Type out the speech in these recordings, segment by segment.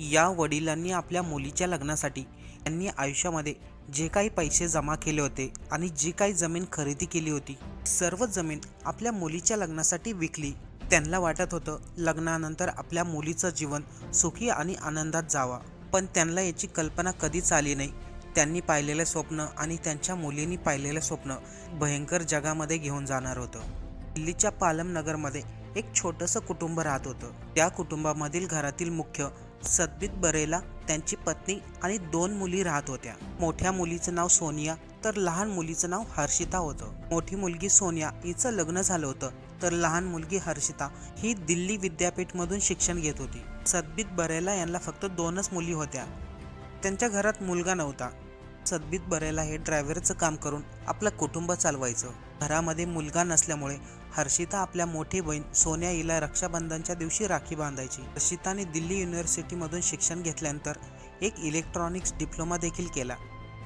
या वडिलांनी आपल्या मुलीच्या लग्नासाठी त्यांनी आयुष्यामध्ये जे काही पैसे जमा केले होते आणि जी काही जमीन खरेदी केली होती सर्व जमीन आपल्या मुलीच्या लग्नासाठी विकली. त्यांना वाटत होतं लग्नानंतर आपल्या मुलीचं जीवन सुखी आणि आनंदात जावा. पण त्यांना याची कल्पना कधीच आली नाही. त्यांनी पाहिलेलं स्वप्न आणि त्यांच्या मुलींनी पाहिलेलं स्वप्न भयंकर जगामध्ये घेऊन जाणार होतं. दिल्लीच्या पालमनगरमध्ये एक छोटंसं कुटुंब राहत होतं. त्या कुटुंबामधील घरातील मुख्य सद्बित बरेला त्यांची पत्नी आणि दोन मुली राहत होत्या. मोठ्या मुलीचं नाव सोनिया तर लहान मुलीचं नाव हर्षिता होतं. मोठी मुलगी सोनिया हिचं लग्न झालं होतं तर लहान मुलगी हर्षिता ही दिल्ली विद्यापीठमधून शिक्षण घेत होती. सद्बित बरेला यांना फक्त दोनच मुली होत्या. त्यांच्या घरात मुलगा नव्हता. सद्बित बरेला हे ड्रायव्हरचं काम करून आपलं कुटुंब चालवायचं. घरामध्ये मुलगा नसल्यामुळे हर्षिता आपल्या मोठी बहीण सोन्या हिला रक्षाबंधनच्या दिवशी राखी बांधायची. हर्षिताने दिल्ली युनिव्हर्सिटीमधून शिक्षण घेतल्यानंतर एक इलेक्ट्रॉनिक्स डिप्लोमा देखील केला.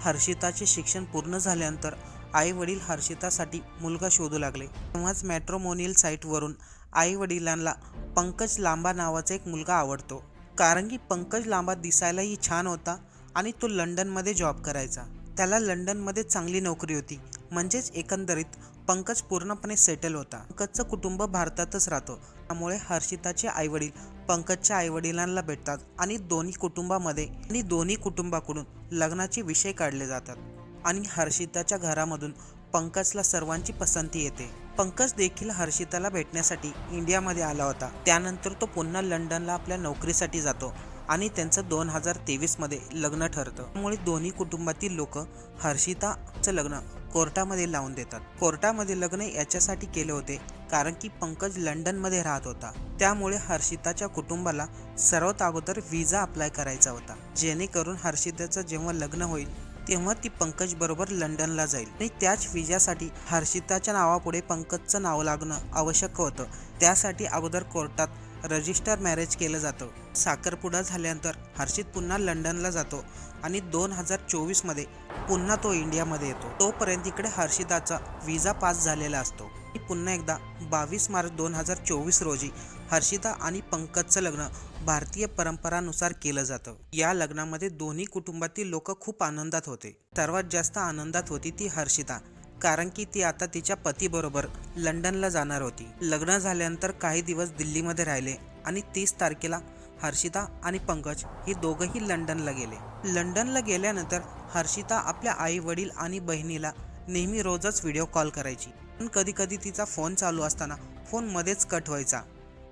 हर्षिताचे शिक्षण पूर्ण झाल्यानंतर आई वडील हर्षितासाठी मुलगा शोधू लागले. तेव्हाच मॅट्रोमोनियल साईटवरून आई वडिलांना पंकज लांबा नावाचा एक मुलगा आवडतो. कारण की पंकज लांबा दिसायलाही छान होता आणि तो लंडनमध्ये जॉब करायचा. त्याला लंडनमध्ये चांगली नोकरी होती. म्हणजेच एकंदरीत पंकज पूर्णपणे सेटल होता. पंकजचं कुटुंब भारतातच राहतो. त्यामुळे हर्षिताचे आईवडील पंकजच्या आईवडिलांना भेटतात आणि दोन्ही कुटुंबामध्ये आणि दोन्ही कुटुंबाकडून लग्नाचे विषय काढले जातात. आणि हर्षिताच्या घरामधून पंकजला सर्वांची पसंती येते. पंकज देखील हर्षिताला भेटण्यासाठी इंडियामध्ये आला होता. त्यानंतर तो पुन्हा लंडनला आपल्या नोकरीसाठी जातो आणि त्यांचं दोन हजार तेवीसमध्ये लग्न ठरतं. त्यामुळे दोन्ही कुटुंबातील लोक हर्षिताचं लग्न कोर्टामध्ये लावून देतात. कोर्टामध्ये लग्न याच्यासाठी केले होते कारण की पंकज लंडनमध्ये राहत होता. त्यामुळे हर्षिताच्या कुटुंबाला सर्वात अगोदर व्हिसा अप्लाय करायचा होता. जेणेकरून हर्षिताचं जेव्हा लग्न होईल तेव्हा ती पंकज बरोबर लंडनला जाईल. आणि त्याच विजासाठी हर्षिताच्या नावापुढे पंकजचं नाव लागणं आवश्यक होतं. त्यासाठी अगोदर कोर्टात रजिस्टर मॅरेज केलं जातं. साखरपुडा झाल्यानंतर हर्षित पुन्हा लंडनला जातो आणि दोन हजार चोवीसमध्ये पुन्हा तो इंडियामध्ये येतो. तोपर्यंत इकडे हर्षिताचा विजा पास झालेला असतो. पुन्हा एकदा बावीस मार्च दोन हजार चोवीस रोजी हर्षिता आणि पंकजचं लग्न भारतीय परंपरानुसार केलं जातं. या लग्नामध्ये दोन्ही कुटुंबातील लोक खूप आनंदात होते. सर्वात जास्त आनंदात होती ती हर्षिता कारण की ती आता तिच्या पतीबरोबर लंडनला जाणार होती. लग्न झाल्यानंतर काही दिवस दिल्लीमध्ये राहिले आणि तीस तारखेला हर्षिता आणि पंकज ही दोघंही लंडनला गेले. लंडनला गेल्यानंतर हर्षिता आपल्या आई वडील आणि बहिणीला नेहमी रोजच व्हिडिओ कॉल करायची. पण कधी कधी तिचा फोन चालू असताना फोन मध्येच कट व्हायचा.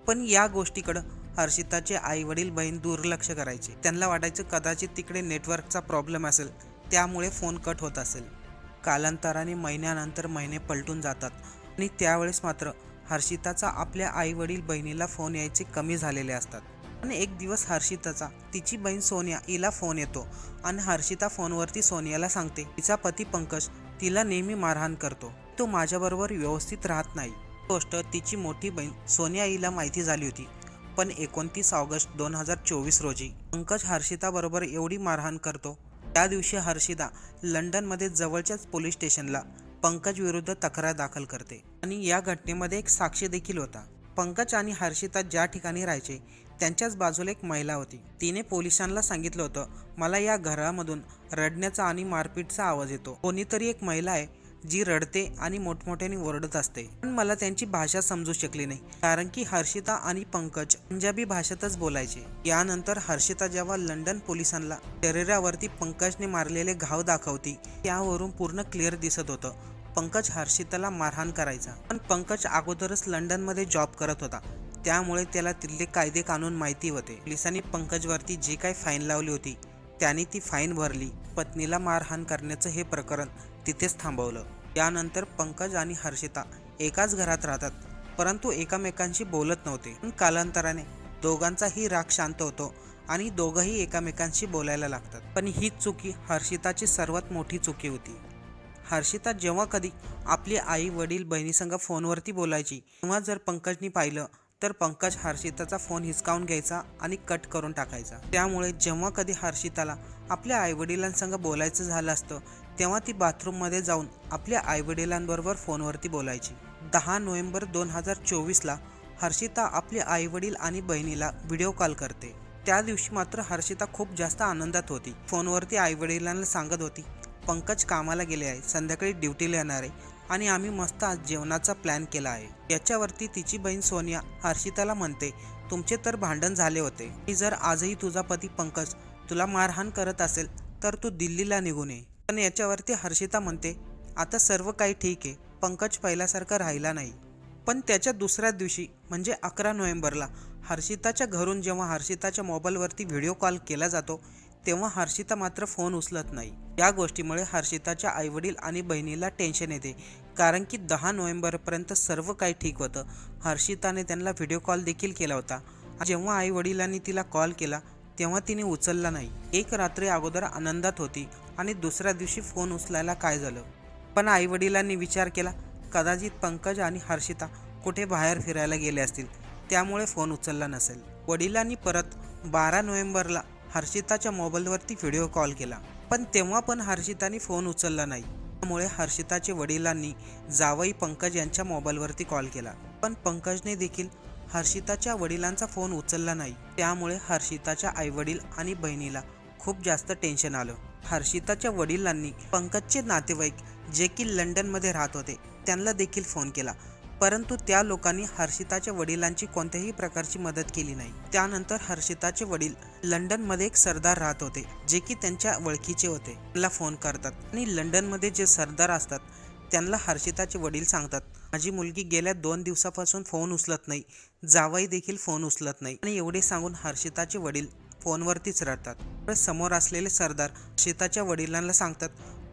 पण या गोष्टीकडं हर्षिताचे आई वडील बहीण दुर्लक्ष करायचे. त्यांना वाटायचं कदाचित तिकडे नेटवर्कचा प्रॉब्लेम असेल त्यामुळे फोन कट होत असेल. कालांतराने महिन्यानंतर महिने पलटून जातात. आणि त्यावेळेस मात्र हर्षिताचा आपल्या आई वडील बहिणीला फोन यायचे कमी झालेले असतात. आणि एक दिवस हर्षिताचा. तिची बहीण सोनिया हिला फोन येतो आणि हर्षिता फोनवरती सोनियाला सांगते तिचा पती पंकज तिला नेहमी मारहाण करतो. तो माझ्याबरोबर व्यवस्थित राहत नाही. गोष्ट तिची मोठी बहीण सोनिया हिला माहिती झाली होती पण एकोणतीस ऑगस्ट दोन हजार चोवीस रोजी. पंकज हर्षिताबरोबर एवढी मारहाण करतो. त्या दिवशी हर्षिता लंडनमध्ये जवळच्याच पोलीस स्टेशनला पंकज विरुद्ध तक्रार दाखल करते. आणि या घटनेमध्ये एक साक्षी देखील होता. पंकज आणि हर्षिता ज्या ठिकाणी राहायचे त्यांच्याच बाजूला एक महिला होती. तिने पोलिसांना सांगितलं होतं मला या घरामधून रडण्याचा आणि मारपीटचा आवाज येतो. कोणीतरी एक महिला आहे जी रडते आणि मोठमोठ्याने ओरडत असते. पण मला त्यांची भाषा समजू शकली नाही कारण की हर्षिता आणि पंकज पंजाबी भाषेतच बोलायचे. यानंतर हर्षिता जेव्हा लंडन पोलिसांना शरीरावरती पंकजने मारलेले घाव दाखवती त्यावरून पूर्ण क्लिअर दिसत होतं. पंकज हर्षिताला मारहाण करायचा. पण पंकज अगोदरच लंडनमध्ये जॉब करत होता. त्यामुळे त्याला तिथले कायदे कानून माहिती होते. पोलिसांनी पंकजवरती जी काही फाईन लावली होती त्याने ती फाईन भरली. पत्नीला मारहाण करण्याचं हे प्रकरण तिथेच थांबवलं. यानंतर पंकज आणि हर्षिता एकाच घरात राहतात परंतु एकामेकांशी बोलत नव्हते. पण कालांतराने दोघांचाही राग शांत होतो आणि दोघंही एकामेकांशी बोलायला लागतात. पण हीच चुकी हर्षिताची सर्वात मोठी चुकी होती. हर्षिता जेव्हा कधी आपली आई वडील बहिणीसंग फोनवरती बोलायची तेव्हा जर पंकजनी पाहिलं तर पंकज हर्षिताचा फोन हिसकावून घ्यायचा आणि कट करून टाकायचा. त्यामुळे जेव्हा कधी हर्षिताला आपल्या आईवडिलांसंग बोलायचं झालं असतं तेव्हा ती बाथरूममध्ये जाऊन आपल्या आईवडिलांबरोबर फोनवरती बोलायची. दहा नोव्हेंबर दोन हजार चोवीसला हर्षिता आपले आईवडील आणि बहिणीला व्हिडिओ कॉल करते. त्या दिवशी मात्र हर्षिता खूप जास्त आनंदात होती. फोनवरती आईवडिलांना सांगत होती पंकज कामाला गेले आहे संध्याकाळी ड्युटीला येणार आहे. आणि आम्ही मस्त आज जेवणाचा प्लॅन केला आहे. याच्यावरती तिची बहीण सोनिया हर्षिताला म्हणते तुमचे तर भांडण झाले होते. आणि जर आजही तुझा पती पंकज तुला मारहाण करत असेल तर तू दिल्लीला निघून ये पण याच्यावरती हर्षिता म्हणते आता सर्व काही ठीक आहे. पंकज पहिल्यासारखा राहिला नाही. पण त्याच्या दुसऱ्या दिवशी म्हणजे अकरा नोव्हेंबरला हर्षिताच्या घरून जेव्हा हर्षिताच्या मोबाईलवरती व्हिडिओ कॉल केला जातो तेव्हा हर्षिता मात्र फोन उचलत नाही. या गोष्टीमुळे हर्षिताच्या आईवडील आणि बहिणीला टेन्शन येते. कारण की दहा नोव्हेंबरपर्यंत सर्व काही ठीक होतं. हर्षिताने त्यांना व्हिडिओ कॉल देखील केला होता. जेव्हा आई वडिलांनी तिला कॉल केला तेव्हा तिने उचलला नाही. एक रात्री अगोदर आनंदात होती आणि दुसऱ्या दिवशी फोन उचलायला काय झालं? पण आई वडिलांनी विचार केला कदाचित पंकज आणि हर्षिता कुठे बाहेर फिरायला गेले असतील? त्यामुळे फोन उचलला नसेल. वडिलांनी परत बारा नोव्हेंबरला हर्षिताच्या मोबाईलवरती व्हिडिओ कॉल केला. पण तेव्हा पण हर्षिताने फोन उचलला नाही. त्यामुळे हर्षिताचे वडिलांनी जावई पंकज यांच्या मोबाईलवरती कॉल केला. पण पंकजने देखील हर्षिताच्या वडिलांचा फोन उचलला नाही. त्यामुळे हर्षिताच्या आईवडील आणि बहिणीला खूप जास्त टेन्शन आलं. हर्षिताच्या वडिलांनी पंकजचे नातेवाईक जे की लंडनमध्ये राहत होते त्यांना देखील फोन केला. परंतु त्या लोकांनी हर्षिताच्या वडिलांची कोणत्याही प्रकारची मदत केली नाही. त्यानंतर हर्षिताचे वडील लंडनमध्ये एक सरदार राहत होते जे की त्यांच्या ओळखीचे होते. त्यांना फोन करतात आणि लंडनमध्ये जे सरदार असतात त्यांना हर्षिताचे वडील सांगतात. माझी मुलगी गेल्या दोन दिवसापासून फोन उचलत नाही जावई देखील फोन उचलत नाही. आणि एवढे सांगून हर्षिताचे वडील फोनवरतीच रडतात. समोर असलेले सरदार हर्षिताच्या वडिलांना सांगतात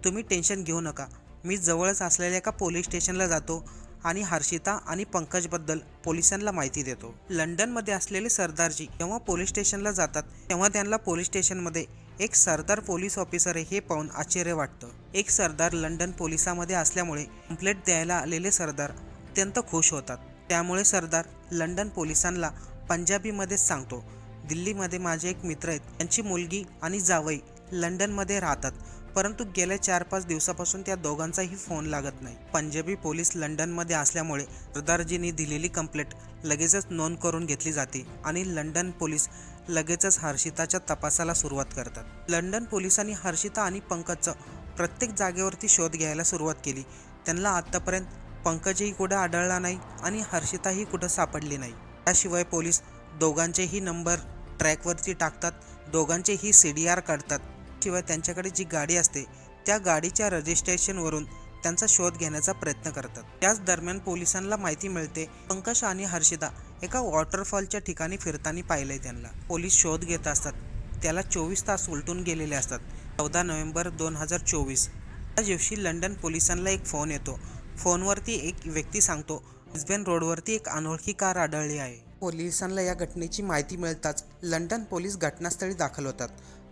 तुम्ही टेन्शन घेऊ नका. मी जवळच असलेल्या एका पोलीस स्टेशनला जातो. आणि हर्षिता आणि पंकजबद्दल पोलिसांना माहिती देतो. लंडनमध्ये असलेले सरदारजी जेव्हा पोलीस स्टेशनला जातात तेव्हा त्यांना पोलीस स्टेशनमध्ये एक सरदार पोलीस ऑफिसर आहे हे पाहून आश्चर्य वाटतं. एक सरदार लंडन पोलिसामध्ये असल्यामुळे कंप्लेंट द्यायला आलेले सरदार अत्यंत खुश होतात. त्यामुळे सरदार लंडन पोलिसांना पंजाबीमध्येच सांगतो दिल्लीमध्ये माझे एक मित्र आहेत त्यांची मुलगी आणि जावई लंडनमध्ये राहतात. परंतु गेल्या चार पाच दिवसापासून त्या दोघांचाही फोन लागत नाही. पंजाबी पोलीस लंडनमध्ये असल्यामुळे रुदारजींनी दिलेली कंप्लेंट लगेचच नोंद करून घेतली जाते आणि लंडन पोलीस लगेचच हर्षिताच्या तपासाला सुरुवात करतात. लंडन पोलिसांनी हर्षिता आणि पंकजचं प्रत्येक जागेवरती शोध घ्यायला सुरुवात केली. त्यांना आत्तापर्यंत पंकजही कुठं आढळला नाही आणि हर्षिताही कुठं सापडली नाही. त्याशिवाय पोलीस दोघांचेही नंबर ट्रॅकवरती टाकतात दोघांचेही सी डी आर काढतात. शिवाय त्यांच्याकडे जी गाडी असते त्या गाडीच्या रजिस्ट्रेशनवरून त्यांचा शोध घेण्याचा प्रयत्न करतात. त्याच दरम्यान पोलिसांना माहिती मिळते पंकज आणि हर्षिदा एका वॉटरफॉलच्या ठिकाणी फिरताना पाहिलंय त्यांना. पोलीस शोध घेत असतात. त्याला चोवीस तास उलटून गेलेले असतात. चौदा नोव्हेंबर दोन हजार चोवीस. त्या दिवशी लंडन पोलिसांना एक फोन येतो. फोनवरती एक व्यक्ती सांगतो लिस्बन रोडवरती एक अनोळखी कार आढळली आहे. पोलिसांना या घटनेची माहिती मिळताच लंडन पोलीस घटनास्थळी दाखल होतात.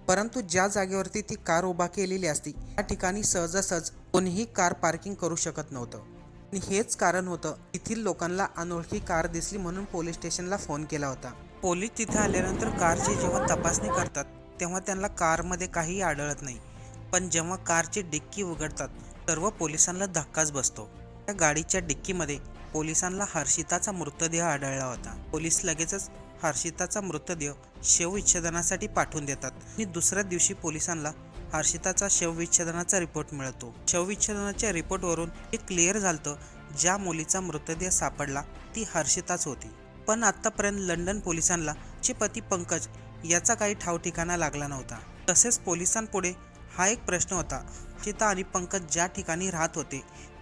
परंतु ज्या जागेवरती ती कार उभा केलेली असती त्या ठिकाणी सहजासहज कोणीही कार पार्किंग करू शकत नव्हतं. आणि हेच कारण होतं येथील लोकांना अनोळखी कार दिसली म्हणून पोलीस स्टेशनला फोन केला होता. पोलीस तिथे आल्यानंतर कारची जेव्हा तपासणी करतात तेव्हा त्यांना कारमध्ये काहीही आढळत नाही. पण जेव्हा कारची डिक्की उघडतात सर्व पोलिसांना धक्काच बसतो. त्या गाडीच्या डिक्कीमध्ये पोलिसांना हर्षिताचा मृतदेह आढळला होता. पोलीस लगेचच हर्षिताचा मृतदेह शवविच्छेदनासाठी पाठवून देतात. आणि दुसऱ्या दिवशी पोलिसांना हर्षिताचा शवविच्छेदनाचा रिपोर्ट मिळतो. शवविच्छेदनाच्या रिपोर्टवरून हे क्लिअर झालं ज्या मुलीचा मृतदेह सापडला ती हर्षिताच होती. पण आत्तापर्यंत लंडन पोलिसांना चे पती पंकज याचा काही ठाव ठिकाणा लागला नव्हता. तसेच पोलिसांपुढे हा एक प्रश्न होता. हर्षिता आणि पंकज ज्या ठिकाणी राहत होते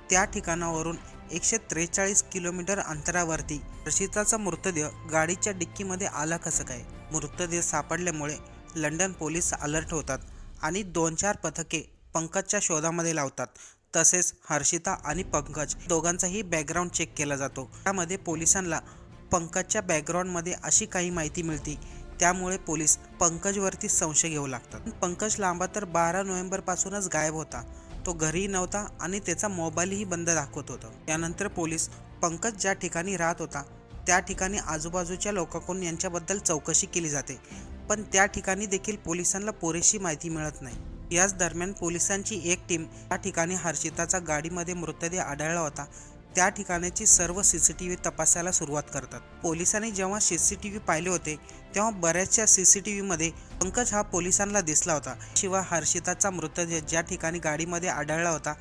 त्या ठिकाणावरून एकशे त्रेचाळीस किलोमीटर अंतरावरती. रशिताचा मृतदेह गाडीच्या डिक्कीमध्ये आला कसं काय मृतदेह सापडल्यामुळे लंडन पोलीस अलर्ट होतात आणि दोन चार पथके पंकजच्या शोधामध्ये लावतात. तसेच हर्षिता आणि पंकज दोघांचाही बॅकग्राऊंड चेक केला जातो. त्यामध्ये पोलिसांना पंकजच्या बॅकग्राऊंडमध्ये अशी काही माहिती मिळते. त्यामुळे पोलीस पंकजवरती संशय घेऊ लागतात. पंकज लांबा तर बारा नोव्हेंबरपासूनच गायब होता. तो घरी नव्हता आणि त्याचा मोबाईलही बंद दाखवत होता. त्यानंतर पोलीस पंकज ज्या ठिकाणी राहत होता त्या ठिकाणी आजूबाजूच्या लोकांकडून यांच्याबद्दल चौकशी केली जाते. पण त्या ठिकाणी देखील पोलिसांना पुरेशी माहिती मिळत नाही. याच दरम्यान पोलिसांची एक टीम त्या ठिकाणी हर्षिताचा गाडीमध्ये मृतदेह आढळला होता. त्या ठिकाणाची सर्व सी सी टी व्ही तपासायला सुरुवात करतात. पोलिसांनी जेव्हा सी सी टी व्ही पाहिले होते तेव्हा बऱ्याचशा सी सी टी व्हीमध्ये पंकज हा पोलिसांना दिसला होता. शिवाय हर्षिताचा मृतदेह ज्या ठिकाणी गाडीमध्ये आढळला होता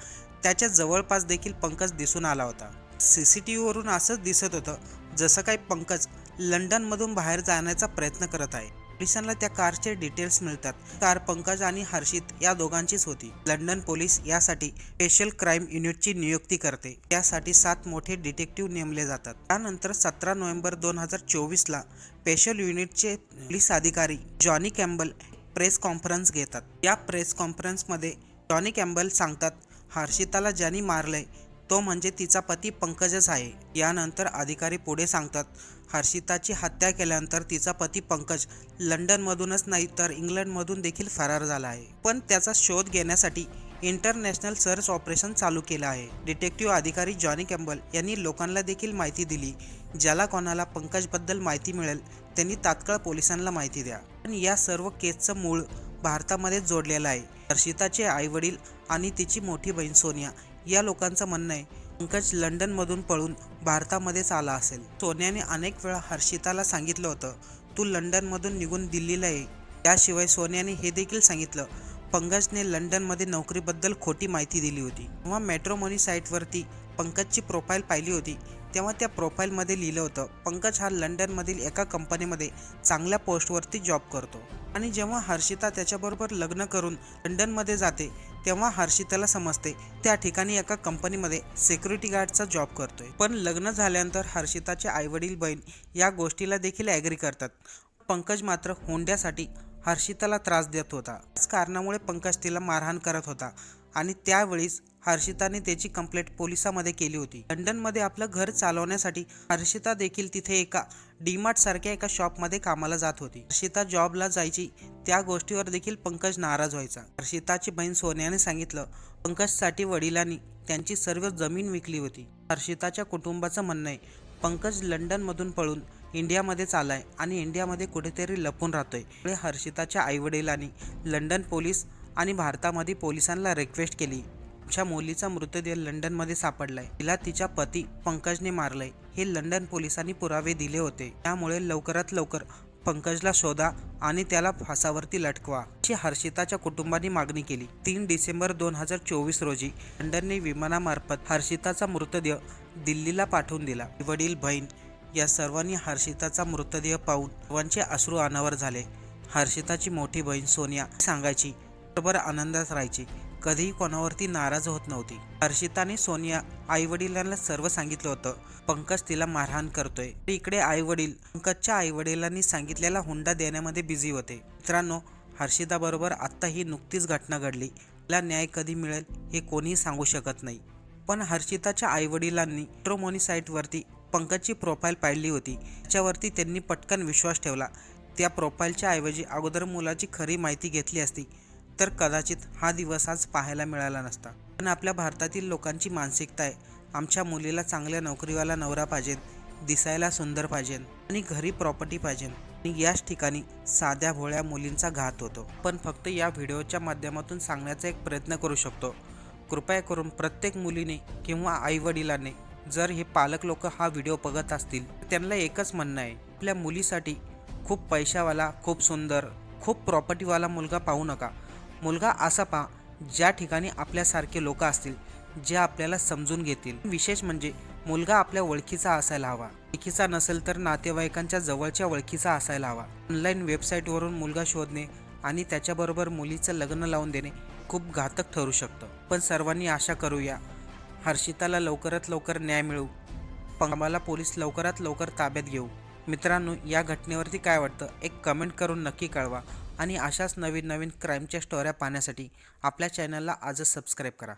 त्याच्या जवळपास देखील पंकज दिसून आला होता. सी सी टी व्हीवरून असंच दिसत होतं जसं काही पंकज लंडनमधून बाहेर जाण्याचा प्रयत्न करत आहे. पोलिसांना त्या कारचे डिटेल्स मिळतात. कार पंकज आणि हर्षित या दोघांचीच होती. लंडन पोलीस यासाठी स्पेशल क्राईम युनिटची नियुक्ती करते. त्यासाठी सात मोठे डिटेक्टिव्ह नेमले जातात. त्यानंतर सतरा नोव्हेंबर दोन हजार चोवीसला स्पेशल युनिटचे पोलीस अधिकारी जॉनी कॅम्बल प्रेस कॉन्फरन्स घेतात. या प्रेस कॉन्फरन्समध्ये जॉनी कॅम्बल सांगतात हर्षिताला ज्यांनी मारलंय तो म्हणजे तिचा पती पंकजच आहे. यानंतर अधिकारी पुढे सांगतात हर्षिताची हत्या केल्यानंतर तिचा पती पंकज लंडनमधूनच नाही तर इंग्लंडमधून देखील फरार झाला आहे. पण त्याचा शोध घेण्यासाठी इंटरनॅशनल सर्च ऑपरेशन चालू केलं आहे. डिटेक्टिव्ह अधिकारी जॉनी कॅम्बल यांनी लोकांना देखील माहिती दिली. ज्याला कोणाला पंकजबद्दल माहिती मिळेल त्यांनी तात्काळ पोलिसांना माहिती द्या. पण या सर्व केसचं मूळ भारतामध्ये जोडलेलं आहे. हर्षिताचे आईवडील आणि तिची मोठी बहीण सोनिया या लोकांचं म्हणणं आहे पंकज लंडनमधून पळून भारतामध्येच आला असेल. सोन्याने अनेक वेळा हर्षिताला सांगितलं होतं तू लंडनमधून निघून दिल्लीला ये. याशिवाय सोन्याने हे देखील सांगितलं पंकजने लंडनमध्ये नोकरीबद्दल खोटी माहिती दिली होती. तेव्हा मॅट्रोमनी साईटवरती पंकजची प्रोफाईल पाहिली होती तेव्हा त्या प्रोफाईलमध्ये लिहिलं होतं पंकज हा लंडनमधील एका कंपनीमध्ये चांगल्या पोस्टवरती जॉब करतो. आणि जेव्हा हर्षिता त्याच्याबरोबर लग्न करून लंडनमध्ये जाते तेव्हा हर्षिताला समजते त्या ठिकाणी एका कंपनीमध्ये सिक्युरिटी गार्डचा जॉब करतोय. पण लग्न झाल्यानंतर हर्षिताचे आईवडील बहीण या गोष्टीला देखील ॲग्री करतात. पंकज मात्र होंड्यासाठी हर्षिताला त्रास देत होता. त्याच कारणामुळे पंकज तिला मारहाण करत होता. आणि त्यावेळीच हर्षिताने त्याची कंप्लेंट पोलिसामध्ये केली होती. लंडनमध्ये आपलं घर चालवण्यासाठी हर्षिता देखील तिथे एका डीमार्ट सारख्या एका शॉपमध्ये कामाला जात होती. हर्षिता जॉबला जायची त्या गोष्टीवर देखील पंकज नाराज व्हायचा. हर्षिताची बहीण सोन्याने सांगितलं पंकजसाठी वडिलांनी त्यांची सर्व जमीन विकली होती. हर्षिताच्या कुटुंबाचं म्हणणं आहे पंकज लंडनमधून पळून इंडियामध्येच आलाय आणि इंडियामध्ये कुठेतरी लपून राहतोय. हर्षिताच्या आईवडिलांनी लंडन पोलीस आणि भारतामध्ये पोलिसांना रिक्वेस्ट केली. आमच्या मुलीचा मृतदेह लंडनमध्ये सापडलाय. तिला तिच्या पती पंकजने मारलंय. हे लंडन पोलिसांनी पुरावे दिले होते. त्यामुळे लवकरात लवकर पंकजला शोधा आणि त्याला फासावरती लटकवा अशी हर्षिताच्या कुटुंबाने मागणी केली. तीन डिसेंबर दोन हजार चोवीस रोजी लंडनने विमानामार्फत हर्षिताचा मृतदेह दिल्लीला पाठवून दिला. वडील बहीण या सर्वांनी हर्षिताचा मृतदेह पाहून सर्वांचे अश्रू अनावर झाले. हर्षिताची मोठी बहीण सोनिया सांगायची बरोबर आनंदात राहायची. कधीही कोणावरती नाराज होत नव्हती. हर्षिताने सोनिया आई वडिलांना सर्व सांगितलं होतं. पंकज तिला मारहाण करतोय. इकडे आई वडील पंकजच्या आई वडिलांनी सांगितलेला हुंडा देण्यामध्ये बिझी होते. मित्रांनो हर्षिता बरोबर आत्ता ही नुकतीच घटना घडली. तिला न्याय कधी मिळेल हे कोणीही सांगू शकत नाही. पण हर्षिताच्या आई वडिलांनी ट्रोमोनी साईटवरती पंकजची प्रोफाईल पाडली होती. त्याच्यावरती त्यांनी पटकन विश्वास ठेवला. त्या प्रोफाईलच्या ऐवजी अगोदर मुलाची खरी माहिती घेतली असती. तर कदाचित हा दिवस आज पाहायला मिळाला नसता. पण आपल्या भारतातील लोकांची मानसिकता आहे. आमच्या मुलीला चांगल्या नोकरीवाला नवरा पाहिजे दिसायला सुंदर पाहिजे आणि घरी प्रॉपर्टी पाहिजे. आणि याच ठिकाणी साध्या भोळ्या मुलींचा घात होतो. पण फक्त या व्हिडिओच्या माध्यमातून सांगण्याचा एक प्रयत्न करू शकतो. कृपया करून प्रत्येक मुलीने किंवा आईवडिलांनी जर हे पालक लोक हा व्हिडिओ बघत असतील तर त्यांना एकच म्हणणं आहे. आपल्या मुलीसाठी खूप पैशावाला खूप सुंदर खूप प्रॉपर्टीवाला मुलगा पाहू नका. मुलगा असा पहा ज्या ठिकाणी आपल्यासारखे लोक असतील जे आपल्याला समजून घेतील. विशेष म्हणजे मुलगा आपल्या ओळखीचा असायला हवा. ओळखीचा नसेल तर नातेवाईकांच्या जवळच्या ओळखीचा असायला हवा. ऑनलाईन वेबसाईटवरून मुलगा शोधणे आणि त्याच्याबरोबर मुलीचं लग्न लावून देणे खूप घातक ठरू शकतं. पण सर्वांनी आशा करूया हर्षिताला लवकरात लवकर न्याय मिळू. पण आम्हाला पोलीस लवकरात लवकर ताब्यात घेऊ. मित्रांनो या घटनेवरती काय वाटतं? एक कमेंट करून नक्की कळवा. आणि अशाच नवीन नवीन क्राईमच्या स्टोऱ्या पाहण्यासाठी आपल्या चॅनलला आजच सबस्क्राईब करा.